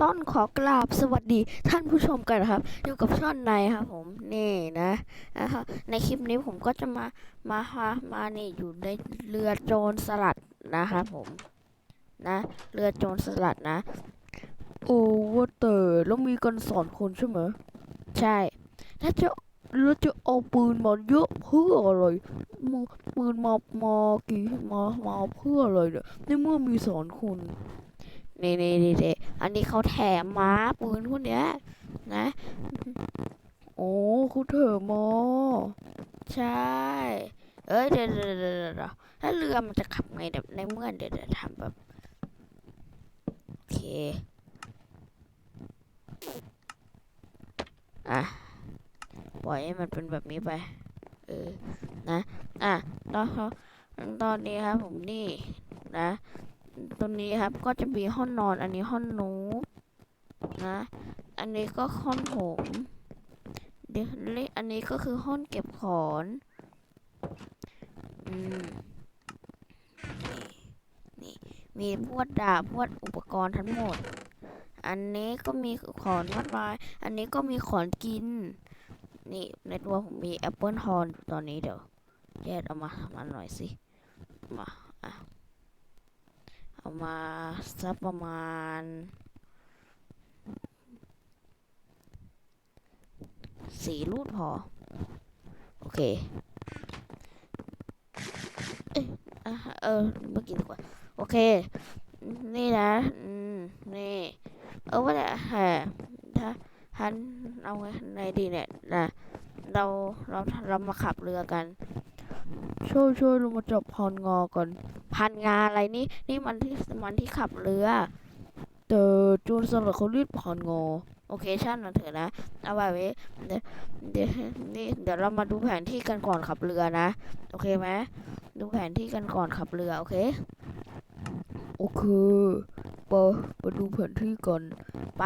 ต้นขอกราบสวัสดีท่านผู้ชมกันนะครับ อยู่กับช่อนในครับผมนี่นะนะครับในคลิปนี้ผมก็จะมามามามานี่อยู่ในเรือโจรสลัดนะครับผมนะ เรือโจรสลัดนะ โอ้ว่าแต่แล้วมีกันสอนคนใช่ไหมใช่ถ้าจะ แล้วจะเอาปืนมาเยอะเพื่ออะไรมือปืนมามากี่มามาเพื่ออะไรเนี่ยในเมื่อมีสอนคนนี่นี่นี่นี่อันนี้เขาแถมม้าปืนพวกเนี้ยนะโอ้เขาแถมมาใช่ เอ้ยเดี๋ยวเดี๋ยวเดี๋ยวเดี๋ยวเดี๋ยวถ้าเรือมันจะขับไงแบบในเมื่อเดี๋ยวเดี๋ยวทำแบบโอเคอะป ล่อยให้มันเป็นแบบนี้ไป เออ นะ อะตอนตอนนี้ครับผมนี่ นะ ตรงนี้ครับก็จะมีห้องนอน อันนี้ห้องนูนะ อันนี้ก็ห้องผมเดี๋ยวอันนี้ก็คือห้องเก็บของอืมนี่ มีพวดดาบพวดอุปกรณ์ทั้งหมด อันนี้ก็มีของมากมาย อันนี้ก็มีของกิน นี่ในตัวผมมีแอปเปิลฮอนตอนนี้เดี๋ยวแยกเอามามาหน่อยสิ มาอะเอามาสักประมาณสี่รูดพอ โอเค เอ้ยอะเออเมื่อกี้ดีกว่า โอเค นี่นะ อืม นี่ เออว่าแต่ฮะถ้า ทันเอาไงในดีเนี่ยนะเราเราเรามาขับเรือกัน ช่วยช่วยเรามาจับพันงอก่อนพันงาอะไรนี่นี่มันที่มันที่ขับเรือแต่จูนสลัดเขาเรียกพันงอโอเคช่างมันเถอะนะเอาไว้ไว้เดี๋ยวเดี๋ยวนี่เดี๋ยวเรามาดูแผนที่กันก่อนขับเรือนะ โอเคไหมดูแผนที่กันก่อนขับเรือโอเคโอเคไปไปดูแผนที่ก่อนไป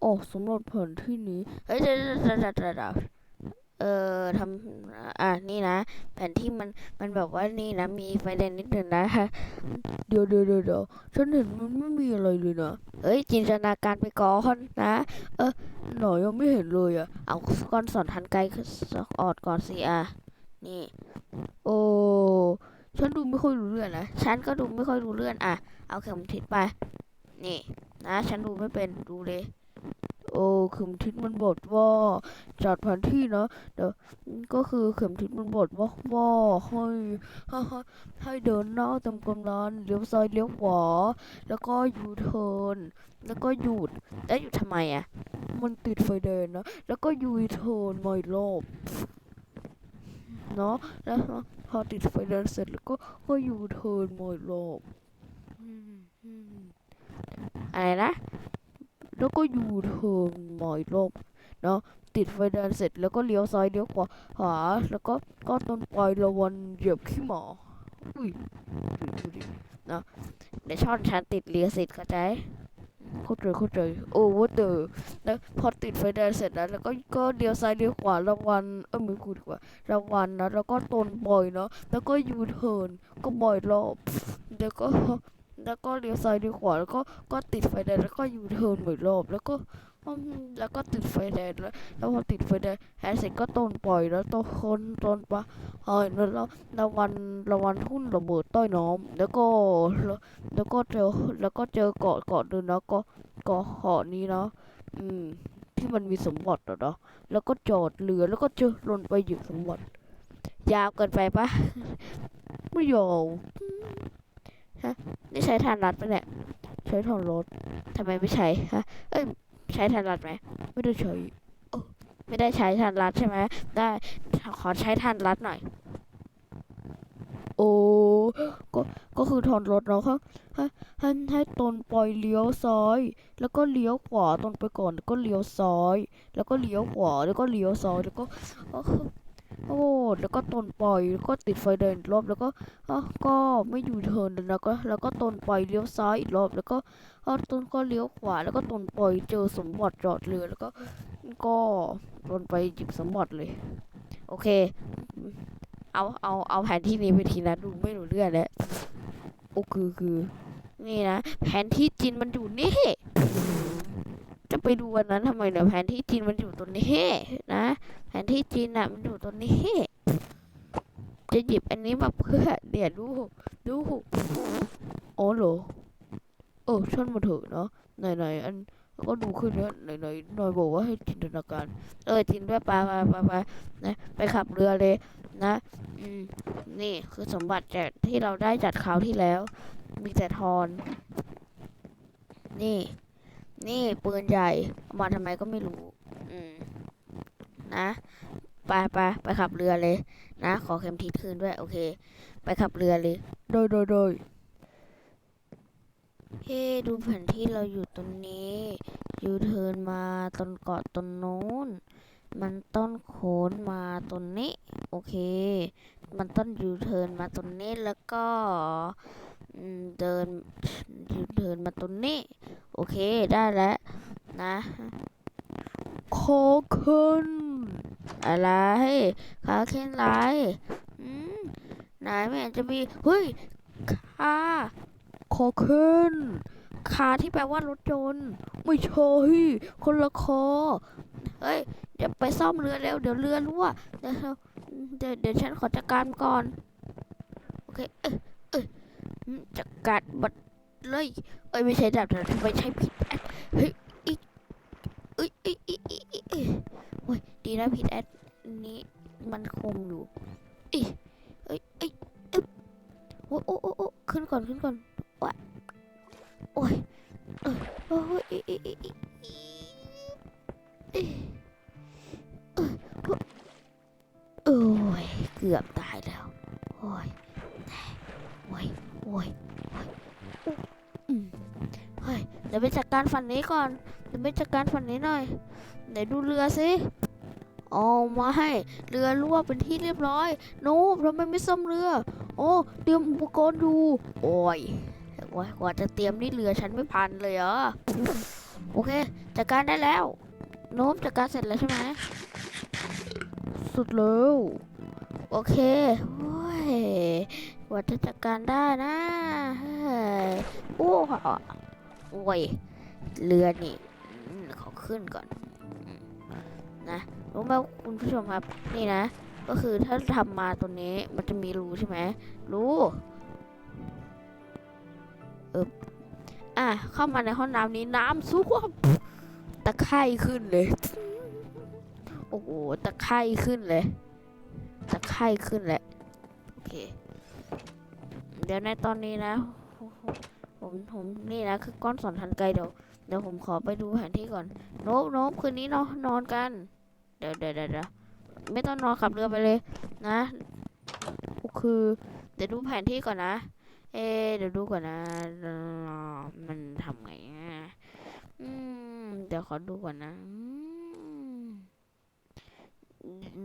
โอ้สำหรับแผนที่นี้เฮ้ยเดี๋ยวเดี๋ยวเดี๋ยวเดี๋ยวเดี๋ยวเออทำอะนี่นะ แผนที่มันมันแบบว่านี่นะ มีไฟแดงนิดหนึ่งนะฮะเดี๋ยวเดี๋ยวเดี๋ยวฉันเห็นมันไม่มีอะไรเลยนะเอ้ยจินตนาการไปก่อนนะ เออหน่อยยังไม่เห็นเลยอะเอาก้อนสอนทันไกลออดก่อนสิอะนี่ โอ้ฉันดูไม่ค่อยรู้เรื่องนะฉันก็ดูไม่ค่อยรู้เรื่องอะ เอาเข็มทิศไป นี่ นะ ฉันดูไม่เป็นดูเลย โอ้เข็มทิศมันบอกว่าจัดแผนที่นะเดี๋ยวก็คือเข็มทิศมันบอกว่าว่าให้ให้ให้ให้เดินหน้าตามกำลังเลี้ยวซ้ายเลี้ยวขวาแล้วก็ยูเทิร์นแล้วก็หยุดแล้วหยุดทำไมอะมันติดไฟแดงนะแล้วก็ยูเทิร์นใหม่รอบเนาะแล้วพอติดไฟแดงเสร็จแล้วก็ก็ยูเทิร์นใหม่รอบอืมอืมอะไรนะ แล้วก็ยูเทิร์นใหม่รอบเนาะติดไฟแดงเสร็จแล้วก็เลี้ยวซ้ายเลี้ยวขวาขวาแล้วก็ก็ต้นไประวันเหยียบขี้หมาอุ้ยดูดินะเดี๋ยวช่อนฉันติดเลี้ยสิทธิ์เข้าใจเข้าใจเข้าใจโอ้ว่าเดอแล้วพอติดไฟแดงเสร็จแล้วแล้วก็ก็เลี้ยวซ้ายเลี้ยวขวาระวันเออไม่พูดดีกว่าระวันนะแล้วก็ต้นปลอยเนาะแล้วก็ยูเทิร์นก็บ่อยรอบแล้วก็ แล้วก็เลี้ยวซ้ายเลี้ยวขวาแล้วก็ก็ติดไฟแดงแล้วก็ยูเทิร์นบ่อยรอบแล้วก็แล้วก็ติดไฟแดงแล้วแล้วพอติดไฟแดงแฮเสร็จก็ต้นปล่อยแล้วต้นคนต้นปะเฮ้ยแล้วแล้วแล้ววันล้ววันหุ้นระเบิดต้น้ำแล้วก็แล้วก็เจอแล้วก็เจอเกาะเกาะหนึงนะก็เกาะเกาะนี้นะอืมที่มันมีสมบัติอเนาะแล้วก็จอดเรือแล้วก็เจอลงไปหยิบสมบัติยาวเกินไปปะไม่ยาวฮะ นี่ใช้ทานรัดปะเนี่ยใช้ทานรถทำไมไม่ใช้ฮะเอ้ยใช้ทานรัดไหมไม่ได้ใช้เออไม่ได้ใช้ทานรัดใช่ไหมได้ขอใช้ทานรัดหน่อย โอ้ก็ก็คือทอนรถเนาะค่ะให้ให้ให้ตนปล่อยเลี้ยวซ้าย แล้วก็เลี้ยวขวาตนไปก่อนแล้วก็เลี้ยวซ้าย แล้วก็เลี้ยวขวาแล้วก็เลี้ยวซ้ายแล้วก็ โอ้แล้วก็ตนปล่อยแล้วก็ติดไฟแดงรอบแล้วก็เอ้อก็ไม่อยู่เทินแล้วก็ แล้วก็ตนปล่อยเลี้ยวซ้ายอีกรอบแล้วก็อ้อตนก็เลี้ยวขวาแล้วก็ตนปล่อยเจอสมบัติจอดเรือแล้วก็ก็ตนไปหยิบสมบัติเลย โอเค เอาเอาเอาแผนที่นี้ไปทีนะดูไม่รู้เรื่องแล้วโอ้คือคือนี่นะแผนที่จีนมันอยู่นี่ จะไปดูวันนั้นทำไมเนี่ยแผนที่จีนมันอยู่ตรงนี้นะ แผนที่จีนอะมันอยู่ตรงนี้ จะหยิบอันนี้มาเพื่อเดี๋ยวดูดูโอ้โหเออช่างมาเถอะเนาะไหนๆอันก็ดูขึ้นแล้วไหนไหนๆหน่อยบอกว่าให้จินตนาการ เออจินด้วยไปไปไปไปนะ ไปขับเรือเลยนะ อืม นี่คือสมบัติจากที่เราได้จัดคราวที่แล้ว มีแต่ทอน นี่ นี่ปืนใหญ่เอามาทำไมก็ไม่รู้ อืม นะไปไปไปขับเรือเลย นะ ขอเข็มทิศคืนด้วย โอเค ไปขับเรือเลย โดยโดยโดยเฮ้ดูแผนที่เราอยู่ตรงนี้ ยูเทิร์นมาตรงเกาะตรงนู้น มันต้นโค้นมาตรงนี้ โอเค มันต้นยูเทิร์นมาตรงนี้แล้วก็ เดินเทินมาตรงนี้ โอเคได้แล้วนะโคเคนอะไรขาเคนไรอืมไหนไม่เห็นจะมีเฮ้ยคาโคเคนคาที่แปลว่ารถยนต์ไม่ใช่คนละคอเฮ้ยเดี๋ยวไปซ่อมเรือเร็วเดี๋ยวเรือรั่วเดี๋ยวเดี๋ยวเดี๋ยวฉันขอจัดการก่อน โอเคเอ จะการบัดเลย เอ้ยไม่ใช่ดับแต่ทำไมใช้ผิดแอดเฮ้ยอีกเอ้ยอีอีอีอีอ้ยโอ้ยดีนะผิดแอดนี้มันคมอยู่อีเอ้ยเอ้ยเอ้ยโอ้โอ้โอ้โอ้ขึ้นก่อนขึ้นก่อน การฝั่งนี้ก่อนเดี๋ยวไปจัดการฝั่งนี้หน่อยไหนดูเรือสิอ๋อมาให้เรือรั่วเป็นที่เรียบร้อย โน้ทำไมไม่ซ่อมเรือ โอ้เตรียมอุปกรณ์ดูโอ้ยโอ้ยกว่าจะเตรียมนี่เรือฉันไม่พันเลยเหรอโอเคจัดการได้แล้ว โน้มจัดการเสร็จแล้วใช่ไหมสุดแล้วโอเคโอ้ยกว่าจะจัดการได้นะโอ้โหโอ้ย เรือนี่ขอขึ้นก่อนนะรู้ไหมคุณผู้ชมครับ นี่นะ ก็คือถ้าทำมาตรงนี้มันจะมีรูใช่ไหมรูเอออะเข้ามาในห้องน้ำนี้น้ำซุวมตะไคร่ขึ้นเลย โอ้โหตะไคร่ขึ้นเลยตะไคร่ขึ้นแหละโอเค เดี๋ยวในตอนนี้นะ ผมผมนี่นะคือก้อนสอนทันไกลเดี๋ยวเดี๋ยวผมขอไปดูแผนที่ก่อนโนบโนบคืนนี้นอนนอนกัน เดี๋ยวเดี๋ยวเดี๋ยวไม่ต้องนอนขับเรือไปเลยนะคือเดี๋ยวดูแผนที่ก่อนนะ เอเดี๋ยวดูก่อนนะ มันทำไงอะอืมเดี๋ยวขอดูก่อนนะ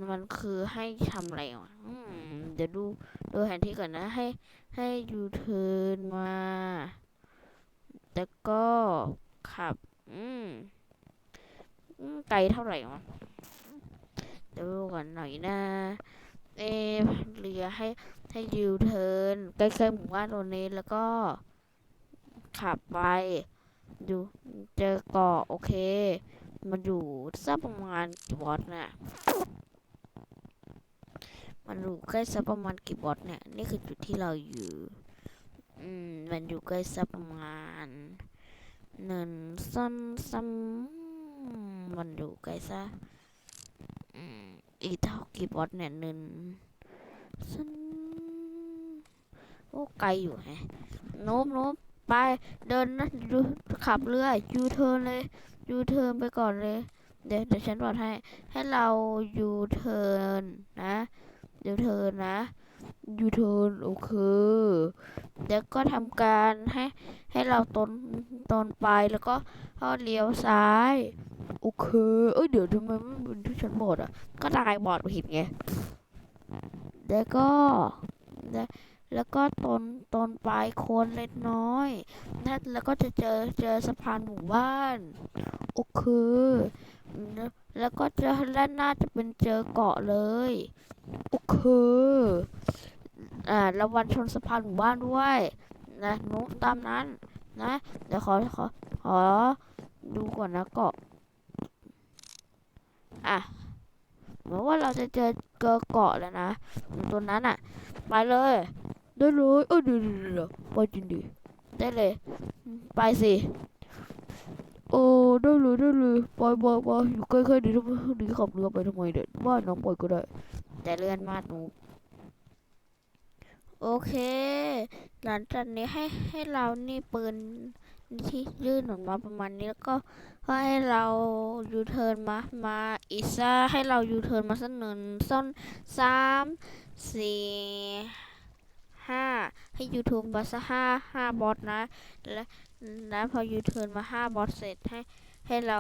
มันคือให้ทำอะไรวะอืมเดี๋ยวดูดูแผนที่ก่อนนะ ให้ให้ยูเทิร์นมา แล้วก็ขับ อืมไกลเท่าไหร่วะดูก่อนหน่อยนะเอเรือให้ให้ยูเทิร์นใกล้ๆหมู่บ้านตรงนี้แล้วก็ ขับไป ดูเจอเกาะโอเค มันอยู่สักประมาณกี่วอตน่ะมันอยู่ใกล้สักประมาณกี่วอตเนี่ย นี่คือจุดที่เราอยู่ อืม มันอยู่ใกล้สักประมาณหนึ่งซ้อนซ้ำมันอยู่ไกลซะอืมอีเท่ากี่บอทเนี่ยหนึ่งซ้อนโอ้ไกลอยู่แฮะโน้มโน้มไปเดินนะขับเรือยูเทิร์นเลยยูเทิร์นไปก่อนเลย เดี๋ยวเดี๋ยวฉันบอกให้ ให้เรายูเทิร์นนะยูเทิร์นนะ ยูเทิร์นโอเคเดี๋ยวก็ทำการให้ให้เราตนตนไปแล้วก็ก็เลี้ยวซ้ายโอเคเอ้ยเดี๋ยวทำไมไม่เป็นที่ฉันบอกอะ ก็ได้บอดผิดไงแล้วก็แล้วแล้วก็ตนตนไปโคนเล็กน้อยนั่นแล้วก็จะเจอเจอสะพานหมู่บ้านโอเคแล้วแล้วก็จะและน่าจะเป็นเจอเกาะเลย โอเค อ่าระวังชนสะพานหมู่บ้านด้วยนะนุตามนั้นนะเดี๋ยวขอขอขอดูก่อนนะเกาะอะเหมือนว่าเราจะเจอเกอเกาะแล้วนะตัวนั้นอะ ไปเลยได้เลยเออเดี๋ยวเดี๋ยวเดี๋ยไปจริงดิได้เลย ไปสิโอ้ได้เลยได้เลยไปไปไปอยู่ใกล้ๆดีทำไมดีขับเรือไปทำไมเด็ดบ้านน้องปล่อยก็ได้ แต่เลื่อนมาหนู โอเค หลังจากนี้ให้ให้เรานี่ปืนที่ยื่นออกมาประมาณนี้แล้วก็ให้เรายูเทิร์นมามาอีซ่าให้เรายูเทิร์นมาสักหนึ่งส้นสามสี่ห้าให้ยูทูบมาสักห้าห้าบอทนะและแล้วพอยูเทิร์นมาห้าบอทเสร็จให้ให้เรา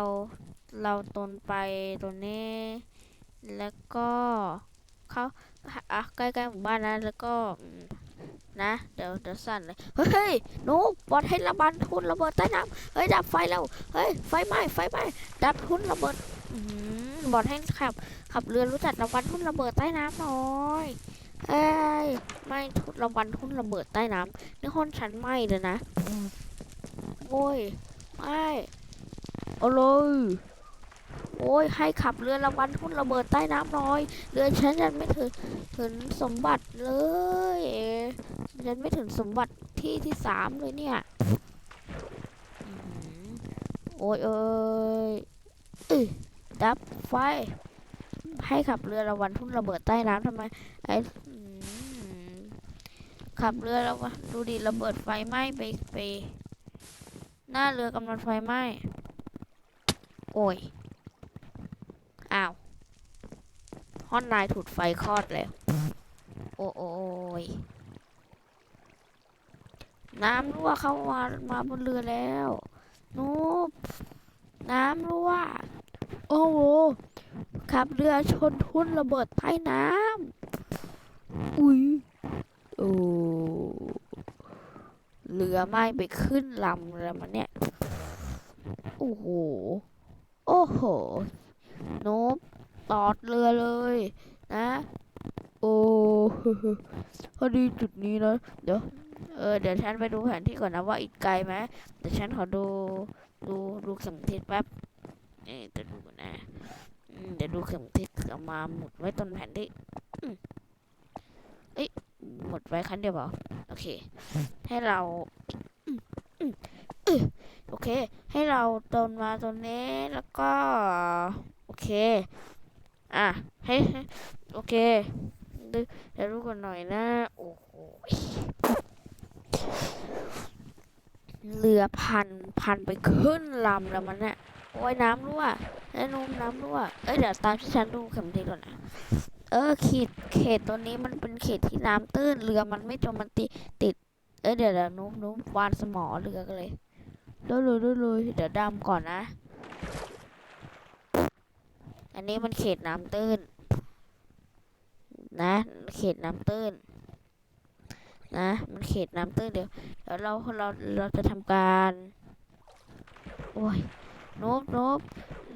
เราตนไปตรงนี้ แล้วก็ เขาอะใกล้ๆหมู่บ้านนะแล้วก็นะ เดี๋ยวเดี๋ยวสั่นเลย เฮ้ยหนูบอดให้ระบันทุนระเบิดใต้น้ำเฮ้ย ดับไฟแล้วเฮ้ย ไฟไหม้ไฟไหม้ดับทุนระเบิดบอดให้ขับ ขับเรือรู้จักระวังทุนระเบิดใต้น้ำหน่อยเอ้ยไม่ทุนระวังทุนระเบิดใต้น้ำนี่ห้องฉันไหม้เลยนะโอ้ยไม่เอาเลย โอ้ยให้ขับเรือระวังทุนระเบิดใต้น้ำน่อย เรือฉันยังไม่ถึงถึงสมบัติเลยฉันไม่ถึงสมบัติที่ที่สามเลยเนี่ยโอ้ยเอ้ยดับไฟ ให้ขับเรือระวันทุ่นระเบิดใต้น้ำทำไมไอ้ขับเรือแล้วะดูดิระเบิดไฟไหม้ไปไป หน้าเรือกำลังไฟไหม้ โอ้ยอ้าว ฮอนนายถูกไฟคลอดแล้ว โอ้โอยน้ำรั่วเข้ามามาบนเรือแล้วนูบน้ำรั่ว โอ้โหขับเรือชนทุนระเบิดใต้น้ำอุ้ยโอ้เรือไม้ไปขึ้นลำแล้วมันเนี่ย โอ้โห โอ้โหโนบ ตอดเรือเลยนะ โอ้พอดีจุดนี้นะเดี๋ยวเออเดี๋ยวฉันไปดูแผนที่ก่อนนะว่าอีกไกลไหมเดี๋ยวฉันขอดูดูดูเข็มทิศแป๊บนี่จะดูนะเดี๋ยวดูเข็มทิศเอามาหมุดไว้ต้นแผนที่เอ้ยหมดไว้คันเดียวเปล่าโอเค ให้เราโอเค ให้เราตนมาตรงนี้แล้วก็ โอเค อะให้ให้โอเคเดี๋ยวดูกันหน่อยนะ โอ้โหเรือพันพันไปขึ้นลำแล้วมันเนี่ยโอ้ยน้ำรั่วแล้นุ่มน้ำรั่ว เอ้ยเดี๋ยวตามที่ฉันดูเข็มทิศก่อนนะ เออเขตเขตตัวนี้มันเป็นเขตที่น้ำตื้นเรือมันไม่จมมันติติด เอ้ยเดี๋ยวเดี๋ยวนุ่มนุ่มวานสมอเรือกันเลยได้เลยได้เลยเดี๋ยวดำก่อนนะ อันนี้มันเขตน้ำตื้น นะ เขตน้ำตื้น นะ มันเขตน้ำตื้นเดี๋ยวเดี๋ยวเราเราเราจะทำการ โอ้ยโนบโนบ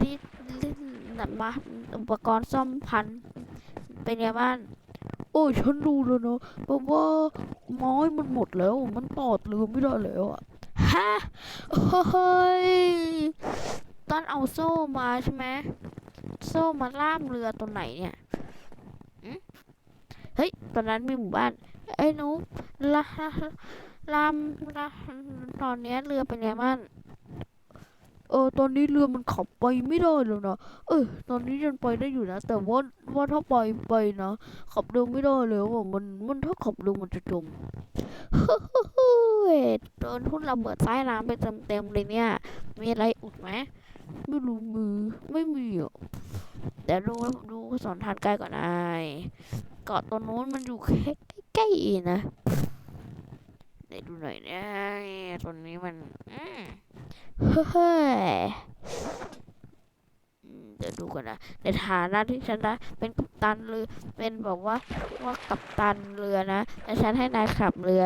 รีบรีบนมาอุปกรณ์ซ่อมพัน เป็นไงบ้างโอ้ยฉันดูแล้วนะเพราะว่าไม้มันหมดแล้ว มันตอดเรือไม่ได้แล้วอะฮะเฮ้ยตอนเอาโซ่มาใช่ไหม โซ่มาล่ามเรือตัวไหนเนี่ยเฮ้ยตอนนั้นมีหมู่บ้าน ไอ้นุลาลามลาตอนนี้เรือเป็นไงบ้างเออตอนนี้เรือมันขับไปไม่ได้แล้วนะเออตอนนี้ยังไปได้อยู่นะ แต่ว่าว่าถ้าไปไปนะขับเร็วไม่ได้แล้วอะมันมันถ้าขับเร็วมันจะจมเฮ้ยโดนทุ่นระเบิดใต้น้ำไปเต็มๆเลยเนี่ย มีอะไรอุดไหม ไม่รู้มือไม่มีอะเดี๋ยวดูดูสอนทานไกลก่อนนายเกาะตัวนู้นมันอยู่แค่ใกล้ๆเองนะเดี๋ยวดูหน่อยนะตัวนี้มันเฮ้ยเดี๋ยวดูก่อนนะในฐานะที่ฉันนะเป็นกัปตันเรือเป็นบอกว่าว่ากัปตันเรือนะแต่ฉันให้นายขับเรือ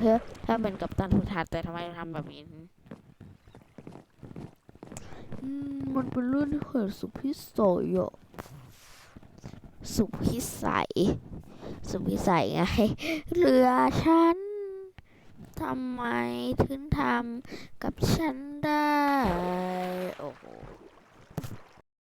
เฮ้ยถ้าเป็นกัปตันทุกทานแต่ทำไมทำแบบนี้ มันเป็นเรื่องที่เกิดสุพิสัยอะสุพิสัย สุพิสัยไง เรือฉันทำไมถึงทำกับฉันได้